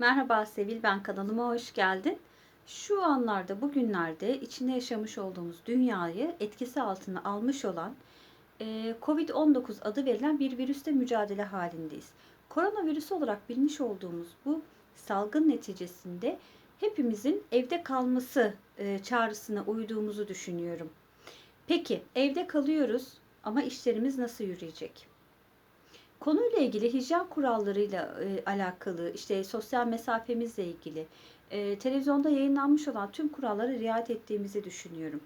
Merhaba Sevil, ben kanalıma hoş geldin. Şu anlarda, bugünlerde içinde yaşamış olduğumuz dünyayı etkisi altına almış olan e, Covid-19 adı verilen bir virüste mücadele halindeyiz. Koronavirüs olarak bilmiş olduğumuz bu salgın neticesinde hepimizin evde kalması e, çağrısına uyduğumuzu düşünüyorum. Peki evde kalıyoruz ama işlerimiz nasıl yürüyecek? Konuyla ilgili hijyen kurallarıyla e, alakalı, işte sosyal mesafemizle ilgili, e, televizyonda yayınlanmış olan tüm kurallara riayet ettiğimizi düşünüyorum.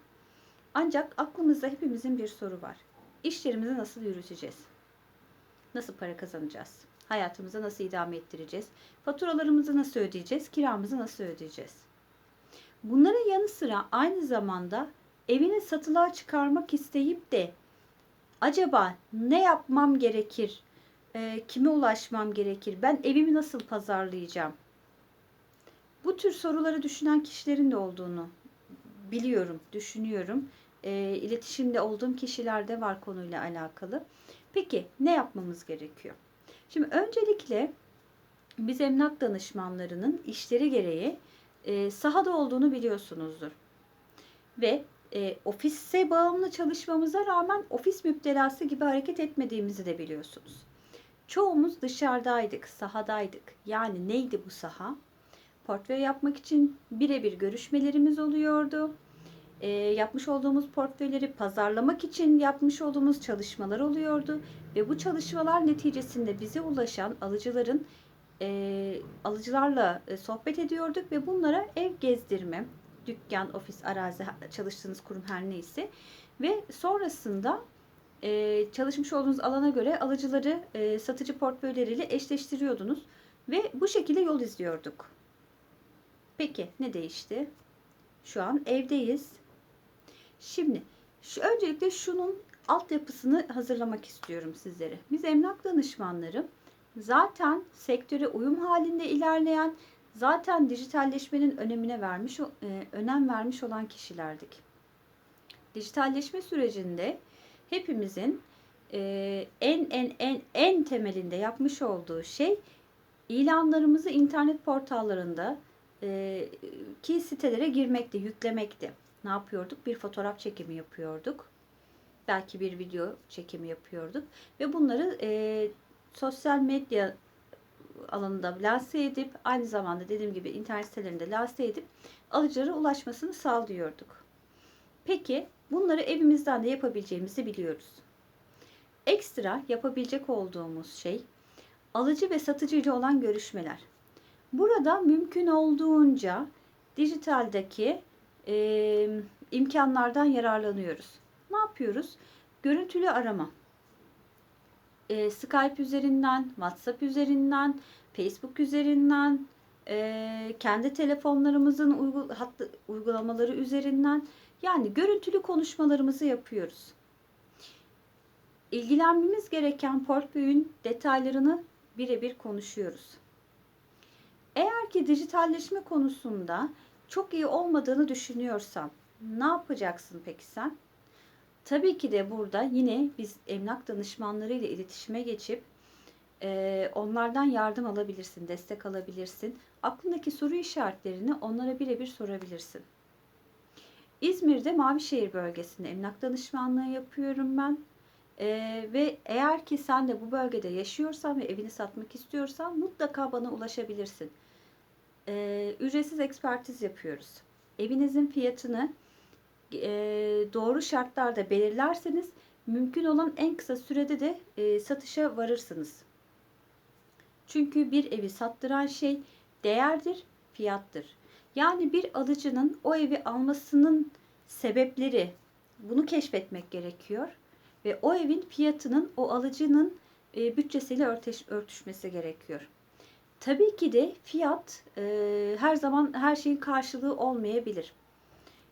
Ancak aklımızda hepimizin bir soru var. İşlerimizi nasıl yürüteceğiz? Nasıl para kazanacağız? Hayatımızı nasıl idame ettireceğiz? Faturalarımızı nasıl ödeyeceğiz? Kiramızı nasıl ödeyeceğiz? Bunların yanı sıra aynı zamanda evini satılığa çıkarmak isteyip de acaba ne yapmam gerekir? E, kime ulaşmam gerekir? Ben evimi nasıl pazarlayacağım? Bu tür soruları düşünen kişilerin de olduğunu biliyorum, düşünüyorum. E, iletişimde olduğum kişiler de var konuyla alakalı. Peki ne yapmamız gerekiyor? Şimdi öncelikle biz emlak danışmanlarının işleri gereği e, sahada olduğunu biliyorsunuzdur. Ve e, ofise bağımlı çalışmamıza rağmen ofis müptelası gibi hareket etmediğimizi de biliyorsunuz. Çoğumuz dışarıdaydık, sahadaydık. Yani neydi bu saha? Portföy yapmak için birebir görüşmelerimiz oluyordu. E, yapmış olduğumuz portföyleri pazarlamak için yapmış olduğumuz çalışmalar oluyordu. Ve bu çalışmalar neticesinde bize ulaşan alıcıların e, alıcılarla e, sohbet ediyorduk ve bunlara ev gezdirme, dükkan, ofis, arazi, çalıştığınız kurum her neyse ve sonrasında e, çalışmış olduğunuz alana göre alıcıları e, satıcı portföyleriyle eşleştiriyordunuz ve bu şekilde yol izliyorduk. Peki ne değişti? Şu an evdeyiz. Şimdi şu öncelikle şunun altyapısını hazırlamak istiyorum sizlere. Biz emlak danışmanları zaten sektöre uyum halinde ilerleyen, zaten dijitalleşmenin önemine vermiş önem vermiş olan kişilerdik. Dijitalleşme sürecinde hepimizin e, en en en en temelinde yapmış olduğu şey ilanlarımızı internet portallarında e, ki sitelere girmekti, yüklemekti. Ne yapıyorduk? Bir fotoğraf çekimi yapıyorduk. Belki bir video çekimi yapıyorduk. Ve bunları e, sosyal medya alanında lanse edip aynı zamanda dediğim gibi internet sitelerinde lanse edip alıcılara ulaşmasını sağlıyorduk. Peki bunları evimizden de yapabileceğimizi biliyoruz. Ekstra yapabilecek olduğumuz şey alıcı ve satıcı ile olan görüşmeler. Burada mümkün olduğunca dijitaldeki e, imkanlardan yararlanıyoruz. Ne yapıyoruz? Görüntülü arama. E, Skype üzerinden, WhatsApp üzerinden, Facebook üzerinden, e, kendi telefonlarımızın uygul hattı, uygulamaları üzerinden yani görüntülü konuşmalarımızı yapıyoruz. İlgilenmemiz gereken portföyün detaylarını birebir konuşuyoruz. Eğer ki dijitalleşme konusunda çok iyi olmadığını düşünüyorsan ne yapacaksın peki sen? Tabii ki de burada yine biz emlak danışmanları ile iletişime geçip e, onlardan yardım alabilirsin, destek alabilirsin. Aklındaki soru işaretlerini onlara birebir sorabilirsin. İzmir'de Mavişehir bölgesinde emlak danışmanlığı yapıyorum ben. Ee, ve eğer ki sen de bu bölgede yaşıyorsan ve evini satmak istiyorsan mutlaka bana ulaşabilirsin. Ee, ücretsiz ekspertiz yapıyoruz. Evinizin fiyatını e, doğru şartlarda belirlerseniz mümkün olan en kısa sürede de e, satışa varırsınız. Çünkü bir evi sattıran şey değerdir, fiyattır. Yani bir alıcının o evi almasının sebepleri bunu keşfetmek gerekiyor ve o evin fiyatının o alıcının e, bütçesiyle örteş, örtüşmesi gerekiyor. Tabii ki de fiyat e, her zaman her şeyin karşılığı olmayabilir.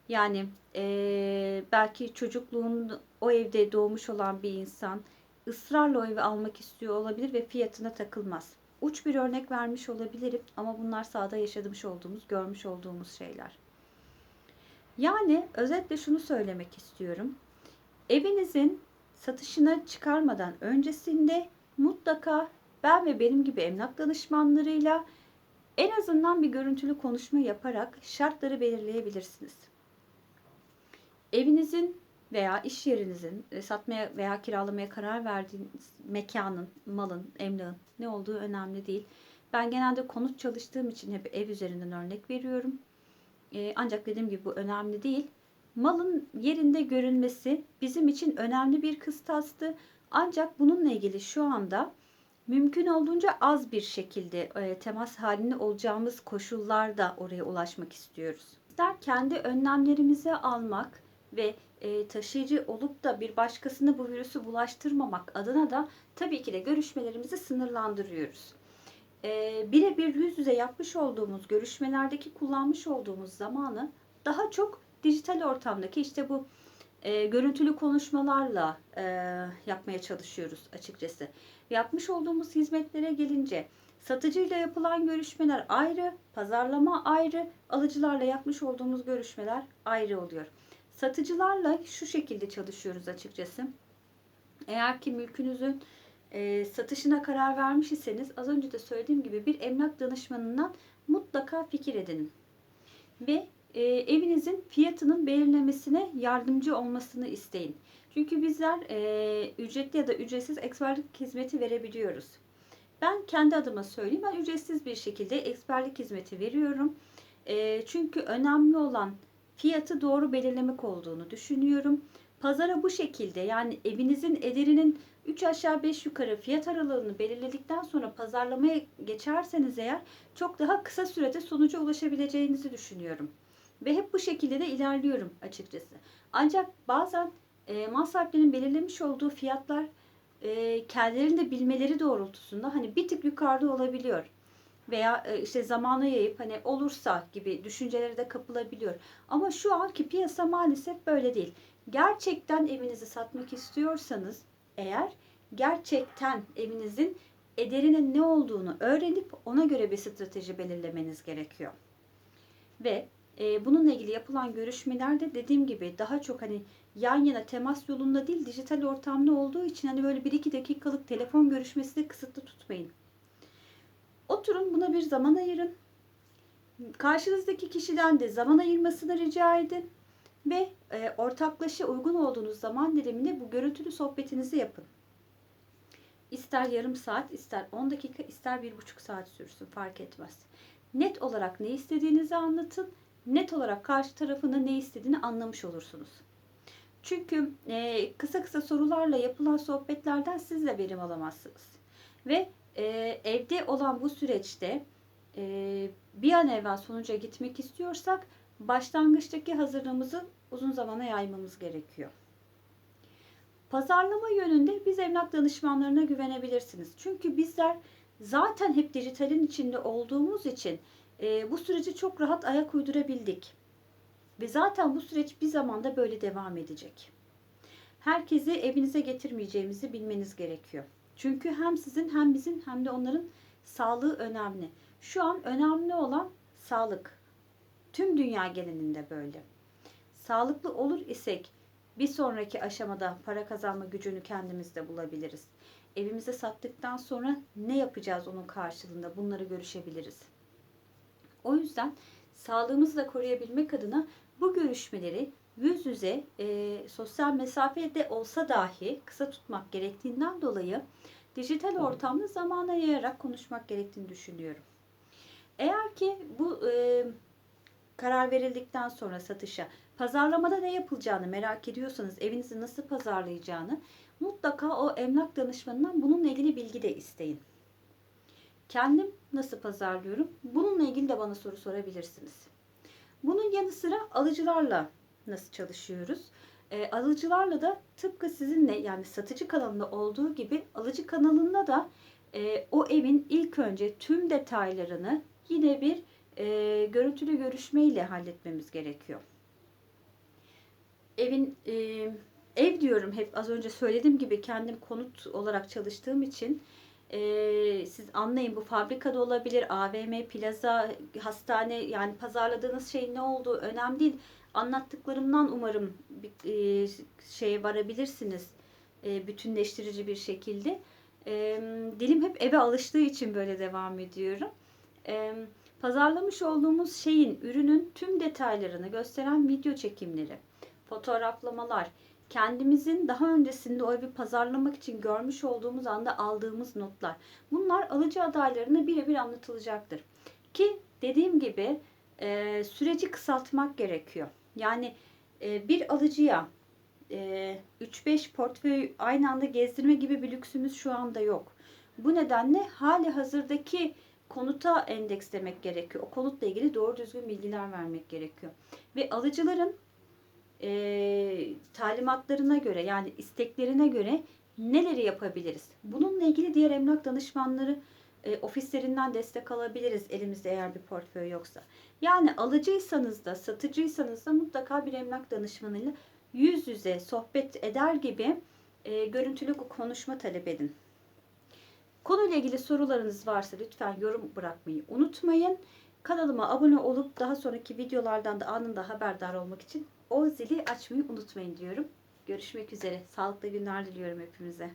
Yani e, belki çocukluğun o evde doğmuş olan bir insan ısrarla o evi almak istiyor olabilir ve fiyatına takılmaz uç bir örnek vermiş olabilirim ama bunlar sahada yaşamış olduğumuz, görmüş olduğumuz şeyler. Yani özetle şunu söylemek istiyorum. Evinizin satışına çıkarmadan öncesinde mutlaka ben ve benim gibi emlak danışmanlarıyla En azından bir görüntülü konuşma yaparak şartları belirleyebilirsiniz. Evinizin veya iş yerinizin e, satmaya veya kiralamaya karar verdiğiniz mekanın, malın, emlakın ne olduğu önemli değil. Ben genelde konut çalıştığım için hep ev üzerinden örnek veriyorum. E, ancak dediğim gibi bu önemli değil. Malın yerinde görünmesi bizim için önemli bir kıstastı. Ancak bununla ilgili şu anda mümkün olduğunca az bir şekilde e, temas halinde olacağımız koşullarda oraya ulaşmak istiyoruz. İster kendi önlemlerimizi almak ve e, taşıyıcı olup da bir başkasına bu virüsü bulaştırmamak adına da tabii ki de görüşmelerimizi sınırlandırıyoruz. E, birebir yüz yüze yapmış olduğumuz görüşmelerdeki kullanmış olduğumuz zamanı daha çok dijital ortamdaki işte bu e, görüntülü konuşmalarla e, yapmaya çalışıyoruz açıkçası. Yapmış olduğumuz hizmetlere gelince satıcıyla yapılan görüşmeler ayrı, pazarlama ayrı, alıcılarla yapmış olduğumuz görüşmeler ayrı oluyor. Satıcılarla şu şekilde çalışıyoruz açıkçası. Eğer ki mülkünüzün e, satışına karar vermiş iseniz az önce de söylediğim gibi bir emlak danışmanından mutlaka fikir edinin. Ve e, evinizin fiyatının belirlemesine yardımcı olmasını isteyin. Çünkü bizler e, ücretli ya da ücretsiz eksperlik hizmeti verebiliyoruz. Ben kendi adıma söyleyeyim. Ben ücretsiz bir şekilde eksperlik hizmeti veriyorum. E, çünkü önemli olan fiyatı doğru belirlemek olduğunu düşünüyorum. Pazara bu şekilde yani evinizin ederinin 3 aşağı 5 yukarı fiyat aralığını belirledikten sonra pazarlamaya geçerseniz eğer çok daha kısa sürede sonuca ulaşabileceğinizi düşünüyorum. Ve hep bu şekilde de ilerliyorum açıkçası. Ancak bazen e, mal sahiplerinin belirlemiş olduğu fiyatlar e, kendilerinin de bilmeleri doğrultusunda hani bir tık yukarıda olabiliyor. Veya e, işte zamana yayıp hani olursa gibi düşüncelere de kapılabiliyor. Ama şu anki piyasa maalesef böyle değil. Gerçekten evinizi satmak istiyorsanız eğer gerçekten evinizin ederinin ne olduğunu öğrenip ona göre bir strateji belirlemeniz gerekiyor. Ve e, bununla ilgili yapılan görüşmelerde dediğim gibi daha çok hani yan yana temas yolunda değil dijital ortamda olduğu için hani böyle 1-2 dakikalık telefon görüşmesi de kısıtlı tutmayın. Oturun buna bir zaman ayırın. Karşınızdaki kişiden de zaman ayırmasını rica edin ve e, ortaklaşa uygun olduğunuz zaman diliminde bu görüntülü sohbetinizi yapın. İster yarım saat, ister 10 dakika, ister bir buçuk saat sürsün fark etmez. Net olarak ne istediğinizi anlatın. Net olarak karşı tarafının ne istediğini anlamış olursunuz. Çünkü e, kısa kısa sorularla yapılan sohbetlerden siz de verim alamazsınız. Ve e, evde olan bu süreçte e, bir an evvel sonuca gitmek istiyorsak başlangıçtaki hazırlığımızı uzun zamana yaymamız gerekiyor. Pazarlama yönünde biz emlak danışmanlarına güvenebilirsiniz. Çünkü bizler zaten hep dijitalin içinde olduğumuz için e, bu süreci çok rahat ayak uydurabildik. Ve zaten bu süreç bir zamanda böyle devam edecek. Herkesi evinize getirmeyeceğimizi bilmeniz gerekiyor. Çünkü hem sizin hem bizim hem de onların sağlığı önemli. Şu an önemli olan sağlık. Tüm dünya genelinde böyle. Sağlıklı olur isek bir sonraki aşamada para kazanma gücünü kendimizde bulabiliriz. Evimize sattıktan sonra ne yapacağız onun karşılığında bunları görüşebiliriz. O yüzden sağlığımızı da koruyabilmek adına bu görüşmeleri yüz yüze e, sosyal mesafede olsa dahi kısa tutmak gerektiğinden dolayı dijital ortamda zamana yayarak konuşmak gerektiğini düşünüyorum. Eğer ki bu e, karar verildikten sonra satışa pazarlamada ne yapılacağını merak ediyorsanız evinizi nasıl pazarlayacağını mutlaka o emlak danışmanından bununla ilgili bilgi de isteyin. Kendim nasıl pazarlıyorum? Bununla ilgili de bana soru sorabilirsiniz. Bunun yanı sıra alıcılarla nasıl çalışıyoruz? E, alıcılarla da tıpkı sizinle yani satıcı kanalında olduğu gibi alıcı kanalında da e, o evin ilk önce tüm detaylarını yine bir e, görüntülü görüşme ile halletmemiz gerekiyor. Evin e, ev diyorum hep az önce söylediğim gibi kendim konut olarak çalıştığım için e, siz anlayın bu fabrikada olabilir, AVM, plaza, hastane yani pazarladığınız şey ne olduğu önemli değil. Anlattıklarımdan umarım bir e, şeye varabilirsiniz e, bütünleştirici bir şekilde. E, dilim hep eve alıştığı için böyle devam ediyorum. e, pazarlamış olduğumuz şeyin, ürünün tüm detaylarını gösteren video çekimleri, fotoğraflamalar, kendimizin daha öncesinde o evi pazarlamak için görmüş olduğumuz anda aldığımız notlar. Bunlar alıcı adaylarına birebir anlatılacaktır. Ki dediğim gibi e, süreci kısaltmak gerekiyor. Yani e, bir alıcıya e, 3-5 portföy aynı anda gezdirme gibi bir lüksümüz şu anda yok. Bu nedenle hali hazırdaki konuta endekslemek gerekiyor. O konutla ilgili doğru düzgün bilgiler vermek gerekiyor. Ve alıcıların e, talimatlarına göre yani isteklerine göre neleri yapabiliriz? Bununla ilgili diğer emlak danışmanları e, ofislerinden destek alabiliriz elimizde eğer bir portföy yoksa. Yani alıcıysanız da satıcıysanız da mutlaka bir emlak danışmanıyla yüz yüze sohbet eder gibi e, görüntülü konuşma talep edin. Konuyla ilgili sorularınız varsa lütfen yorum bırakmayı unutmayın. Kanalıma abone olup daha sonraki videolardan da anında haberdar olmak için o zili açmayı unutmayın diyorum. Görüşmek üzere. Sağlıklı günler diliyorum hepimize.